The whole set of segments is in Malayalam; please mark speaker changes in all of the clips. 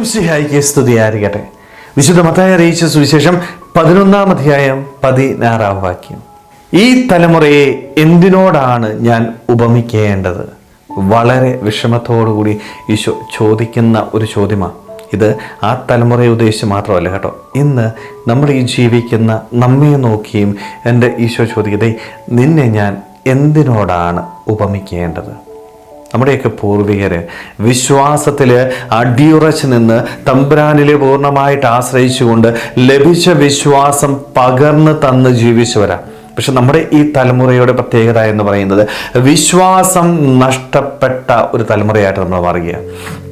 Speaker 1: ഈശ്വംസിഹായിക്ക് സ്തുതിയായിരിക്കട്ടെ. വിശുദ്ധ മത്തായി അറിയിച്ച സുവിശേഷം പതിനൊന്നാം അധ്യായം പതിനാറാം വാക്യം. ഈ തലമുറയെ എന്തിനോടാണ് ഞാൻ ഉപമിക്കേണ്ടത്? വളരെ വിഷമത്തോടുകൂടി ഈശോ ചോദിക്കുന്ന ഒരു ചോദ്യമാണ് ഇത് ആ തലമുറയെ ഉദ്ദേശിച്ച് മാത്രമല്ല കേട്ടോ. ഇന്ന് നമ്മൾ ഈ ജീവിക്കുന്ന നമ്മെ നോക്കിയും എന്റെ ഈശോ ചോദിക്കതേ നിന്നെ ഞാൻ എന്തിനോടാണ് ഉപമിക്കേണ്ടത്? നമ്മുടെയൊക്കെ പൂർവികര് വിശ്വാസത്തിൽ അടിയുറച്ച് നിന്ന് തമ്പുരാനിലെ പൂർണമായിട്ട് ആശ്രയിച്ചുകൊണ്ട് ലഭിച്ച വിശ്വാസം പകർന്ന് തന്ന് ജീവിച്ചവരാ പക്ഷെ നമ്മുടെ ഈ തലമുറയുടെ പ്രത്യേകത എന്ന് പറയുന്നത് വിശ്വാസം നഷ്ടപ്പെട്ട ഒരു തലമുറയായിട്ട് നമ്മൾ മാറുക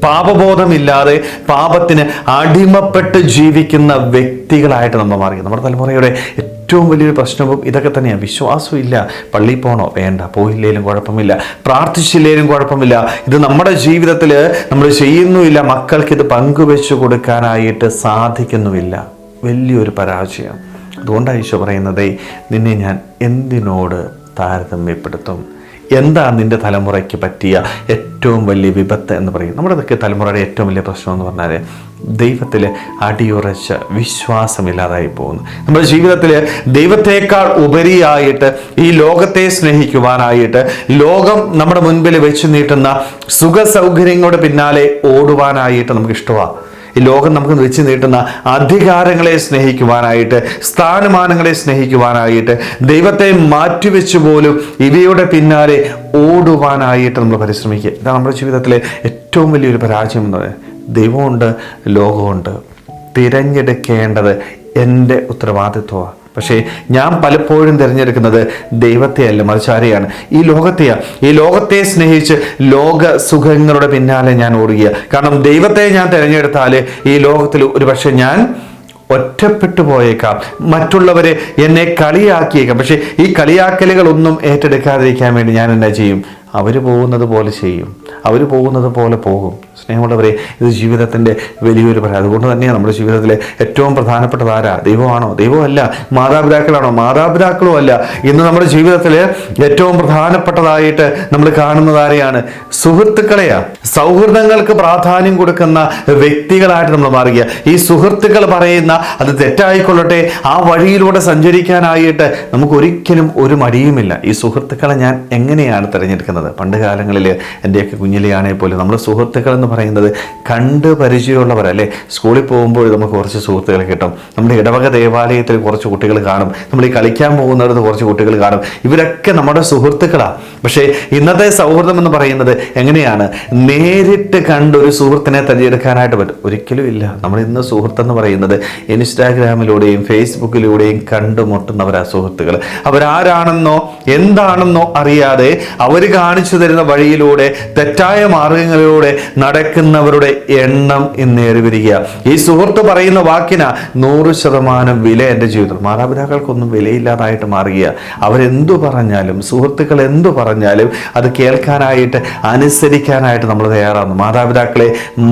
Speaker 1: പാപബോധമില്ലാതെ പാപത്തിന് അടിമപ്പെട്ട് ജീവിക്കുന്ന വ്യക്തികളായിട്ട് നമ്മൾ മാറുക നമ്മുടെ തലമുറയുടെ ഏറ്റവും വലിയൊരു പ്രശ്നവും ഇതൊക്കെ തന്നെയാണ്. വിശ്വാസം ഇല്ല പള്ളിയിൽ പോകണോ വേണ്ട. പോയില്ലേലും കുഴപ്പമില്ല. പ്രാർത്ഥിച്ചില്ലേലും കുഴപ്പമില്ല. ഇത് നമ്മുടെ ജീവിതത്തിൽ നമ്മൾ ചെയ്യുന്നുമില്ല. മക്കൾക്ക് ഇത് പങ്കുവെച്ചു കൊടുക്കാനായിട്ട് സാധിക്കുന്നുമില്ല. വലിയൊരു പരാജയം. അതുകൊണ്ടാണ് ഈശോ പറയുന്നത് നിന്നെ ഞാൻ എന്തിനോട് താരതമ്യപ്പെടുത്തും? എന്താണ് നിന്റെ തലമുറയ്ക്ക് പറ്റിയ ഏറ്റവും വലിയ വിപത്ത് എന്ന് പറയും? നമ്മുടെ ഇതൊക്കെ തലമുറയുടെ ഏറ്റവും വലിയ പ്രശ്നം എന്ന് പറഞ്ഞാൽ ദൈവത്തിൽ അടിയുറച്ച വിശ്വാസമില്ലാതായി പോകുന്നു. നമ്മുടെ ജീവിതത്തിൽ ദൈവത്തേക്കാൾ ഉപരിയായിട്ട് ഈ ലോകത്തെ സ്നേഹിക്കുവാനായിട്ട് ലോകം നമ്മുടെ മുൻപിൽ വെച്ച് നീട്ടുന്ന സുഖ സൗകര്യങ്ങളുടെ പിന്നാലെ ഓടുവാനായിട്ട് നമുക്ക് ഇഷ്ടമാണ് ഈ ലോകം നമുക്ക് വെച്ച് നീട്ടുന്ന അധികാരങ്ങളെ സ്നേഹിക്കുവാനായിട്ട് സ്ഥാനമാനങ്ങളെ സ്നേഹിക്കുവാനായിട്ട് ദൈവത്തെ മാറ്റിവെച്ച് പോലും ഇവയുടെ പിന്നാലെ ഓടുവാനായിട്ട് നമ്മൾ പരിശ്രമിക്കുക. ഇതാണ് നമ്മുടെ ജീവിതത്തിലെ ഏറ്റവും വലിയൊരു പരാജയം എന്ന് പറയുന്നത്. ദൈവമുണ്ട് ലോകമുണ്ട്. തിരഞ്ഞെടുക്കേണ്ടത് എന്റെ ഉത്തരവാദിത്വമാണ്. പക്ഷേ ഞാൻ പലപ്പോഴും തിരഞ്ഞെടുക്കുന്നത് ദൈവത്തെയല്ല മറിച്ച് ആരെയാണ് ഈ ലോകത്തെയാണ് ഈ ലോകത്തെ സ്നേഹിച്ച് ലോക സുഖങ്ങളുടെ പിന്നാലെ ഞാൻ ഓടുക കാരണം ദൈവത്തെ ഞാൻ തിരഞ്ഞെടുത്താൽ ഈ ലോകത്തിൽ ഒരുപക്ഷെ ഞാൻ ഒറ്റപ്പെട്ടു പോയേക്കാം. മറ്റുള്ളവരെ എന്നെ കളിയാക്കിയേക്കാം. പക്ഷേ ഈ കളിയാക്കലുകളൊന്നും ഏറ്റെടുക്കാതിരിക്കാൻ വേണ്ടി ഞാൻ എന്നാ ചെയ്യും? അവർ പോകുന്നത് പോലെ ചെയ്യും. അവർ പോകുന്നത് പോലെ പോകും. സ്നേഹമുള്ളവരെ ഇത് ജീവിതത്തിന്റെ വലിയൊരു പറയാം അതുകൊണ്ട് തന്നെയാണ് നമ്മുടെ ജീവിതത്തിലെ ഏറ്റവും പ്രധാനപ്പെട്ടത് ആരാ? ദൈവമാണോ? ദൈവമല്ല. മാതാപിതാക്കളാണോ? മാതാപിതാക്കളും അല്ല. ഇന്ന് നമ്മുടെ ജീവിതത്തിൽ ഏറ്റവും പ്രധാനപ്പെട്ടതായിട്ട് നമ്മൾ കാണുന്നത് ആരെയാണ്? സുഹൃത്തുക്കളെയാ. സൗഹൃദങ്ങൾക്ക് പ്രാധാന്യം കൊടുക്കുന്ന വ്യക്തികളായിട്ട് നമ്മൾ മാറുക ഈ സുഹൃത്തുക്കൾ പറയുന്ന അത് തെറ്റായിക്കൊള്ളട്ടെ ആ വഴിയിലൂടെ സഞ്ചരിക്കാനായിട്ട് നമുക്ക് ഒരിക്കലും ഒരു മടിയുമില്ല. ഈ സുഹൃത്തുക്കളെ ഞാൻ എങ്ങനെയാണ് തിരഞ്ഞെടുക്കുന്നത്? പണ്ട് കാലങ്ങളിൽ എന്റെയൊക്കെ കുഞ്ഞിലെയാണെങ്കിൽ പോലും നമ്മൾ സുഹൃത്തുക്കൾ എന്ന് പറയുന്നത് കണ്ട് പരിചയമുള്ളവരല്ലേ? സ്കൂളിൽ പോകുമ്പോൾ നമുക്ക് കുറച്ച് സുഹൃത്തുക്കൾ കിട്ടും. നമ്മുടെ ഇടവക ദേവാലയത്തിൽ കുറച്ച് കുട്ടികൾ കാണും. നമ്മൾ ഈ കളിക്കാൻ പോകുന്നിടത്ത് കുറച്ച് കുട്ടികൾ കാണും. ഇവരൊക്കെ നമ്മുടെ സുഹൃത്തുക്കളാണ് പക്ഷേ ഇന്നത്തെ സൗഹൃദം എന്ന് പറയുന്നത് എങ്ങനെയാണ്? നേരിട്ട് കണ്ട് ഒരു സുഹൃത്തിനെ തിരഞ്ഞെടുക്കാനായിട്ട് പറ്റും. ഒരിക്കലും ഇല്ല. നമ്മൾ ഇന്ന് സുഹൃത്തെന്ന് പറയുന്നത് ഇൻസ്റ്റാഗ്രാമിലൂടെയും ഫേസ്ബുക്കിലൂടെയും കണ്ടുമുട്ടുന്നവരാ സുഹൃത്തുക്കൾ. അവരാരാണെന്നോ എന്താണെന്നോ അറിയാതെ അവർ കാണിച്ചു തരുന്ന വഴിയിലൂടെ തെറ്റായ മാർഗങ്ങളിലൂടെ നടക്കുന്നവരുടെ എണ്ണം ഇന്നേറി വരിക ഈ സുഹൃത്ത് പറയുന്ന വാക്കിന് നൂറ് ശതമാനം വില എന്റെ ജീവിതത്തിൽ. മാതാപിതാക്കൾക്കൊന്നും വിലയില്ലാതായിട്ട് മാറുക അവരെന്തു പറഞ്ഞാലും സുഹൃത്തുക്കൾ എന്തു പറഞ്ഞാലും അത് കേൾക്കാനായിട്ട് അനുസരിക്കാനായിട്ട് നമ്മൾ തയ്യാറാണ്. മാതാപിതാക്കളെ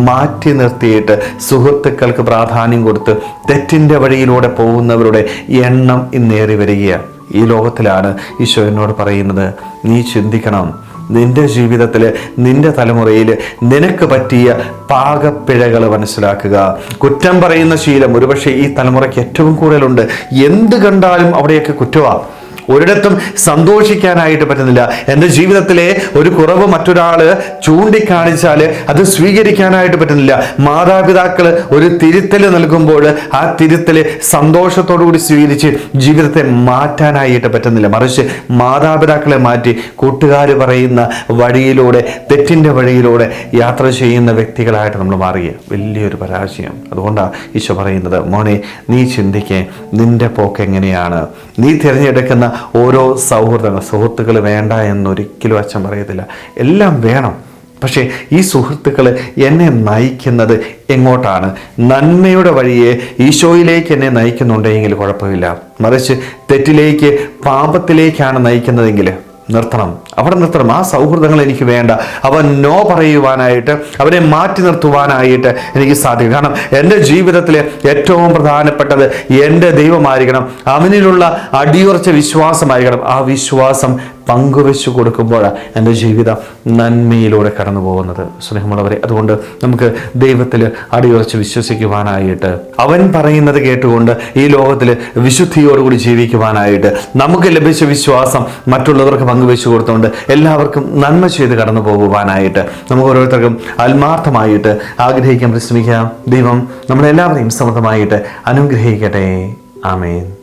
Speaker 1: മാറ്റി നിർത്തിയിട്ട് സുഹൃത്തുക്കൾക്ക് പ്രാധാന്യം കൊടുത്ത് തെറ്റിന്റെ വഴിയിലൂടെ പോകുന്നവരുടെ എണ്ണം ഇന്നേറി വരികയാണ്. ഈ ലോകത്തിലാണ് ഈശോ എന്നോട് പറയുന്നത് നീ ചിന്തിക്കണം. നിന്റെ ജീവിതത്തിൽ നിന്റെ തലമുറയിൽ നിനക്ക് പറ്റിയ പാകപ്പിഴകൾ മനസ്സിലാക്കുക. കുറ്റം പറയുന്ന ശീലം ഒരുപക്ഷെ ഈ തലമുറയ്ക്ക് ഏറ്റവും കൂടുതലുണ്ട്. എന്ത് കണ്ടാലും അവിടെയൊക്കെ കുറ്റമാണ് ഒരിടത്തും സന്തോഷിക്കാനായിട്ട് പറ്റുന്നില്ല. എന്റെ ജീവിതത്തിലെ ഒരു കുറവ് മറ്റൊരാൾ ചൂണ്ടിക്കാണിച്ചാൽ അത് സ്വീകരിക്കാനായിട്ട് പറ്റുന്നില്ല. മാതാപിതാക്കൾ ഒരു തിരുത്തൽ നൽകുമ്പോൾ ആ തിരുത്തൽ സന്തോഷത്തോടു കൂടി സ്വീകരിച്ച് ജീവിതത്തെ മാറ്റാനായിട്ട് പറ്റുന്നില്ല. മറിച്ച് മാതാപിതാക്കളെ മാറ്റി കൂട്ടുകാർ പറയുന്ന വഴിയിലൂടെ തെറ്റിന്റെ വഴിയിലൂടെ യാത്ര ചെയ്യുന്ന വ്യക്തികളായിട്ട് നമ്മൾ മാറിയ. വലിയൊരു പരാജയം. അതുകൊണ്ടാണ് ഈശോ പറയുന്നത് മോനെ നീ ചിന്തിക്കേ നിന്റെ പോക്ക് എങ്ങനെയാണ്? നീ തിരഞ്ഞെടുക്കുന്ന ഓരോ സൗഹൃദങ്ങൾ സുഹൃത്തുക്കൾ വേണ്ട എന്നൊരിക്കലും അച്ഛൻ പറയത്തില്ല. എല്ലാം വേണം. പക്ഷേ ഈ സുഹൃത്തുക്കൾ എന്നെ നയിക്കുന്നത് എങ്ങോട്ടാണ്? നന്മയുടെ വഴിയെ ഈശോയിലേക്ക് എന്നെ നയിക്കുന്നുണ്ടെങ്കിൽ കുഴപ്പമില്ല. മറിച്ച് തെറ്റിലേക്ക് പാപത്തിലേക്കാണ് നയിക്കുന്നതെങ്കിൽ നിർത്തണം. അവിടെ നിർത്തണം. ആ സൗഹൃദങ്ങൾ എനിക്ക് വേണ്ട. അവൻ നോ പറയുവാനായിട്ട് അവനെ മാറ്റി നിർത്തുവാനായിട്ട് എനിക്ക് സാധിക്കും. കാരണം എന്റെ ജീവിതത്തിലെ ഏറ്റവും പ്രധാനപ്പെട്ടത് എന്റെ ദൈവമായിരിക്കണം. അവനിലുള്ള അടിയുറച്ച വിശ്വാസമായിരിക്കണം. ആ വിശ്വാസം പങ്കുവെച്ചു കൊടുക്കുമ്പോഴാണ് എന്റെ ജീവിതം നന്മയിലൂടെ കടന്നു പോകുന്നത്. സ്നേഹമുള്ളവരെ അതുകൊണ്ട് നമുക്ക് ദൈവത്തിൽ അടിയുറച്ച് വിശ്വസിക്കുവാനായിട്ട് അവൻ പറയുന്നത് കേട്ടുകൊണ്ട് ഈ ലോകത്തിൽ വിശുദ്ധിയോടുകൂടി ജീവിക്കുവാനായിട്ട് നമുക്ക് ലഭിച്ച വിശ്വാസം മറ്റുള്ളവർക്ക് പങ്കുവെച്ചു കൊടുത്തുകൊണ്ട് എല്ലാവർക്കും നന്മ ചെയ്ത് കടന്നു പോകുവാനായിട്ട് നമുക്ക് ഓരോരുത്തർക്കും ആത്മാർത്ഥമായിട്ട് ആഗ്രഹിക്കാൻ പരിശ്രമിക്കാം ദൈവം നമ്മളെല്ലാവരെയും സമൃദ്ധമായിട്ട് അനുഗ്രഹിക്കട്ടെ. ആമേൻ.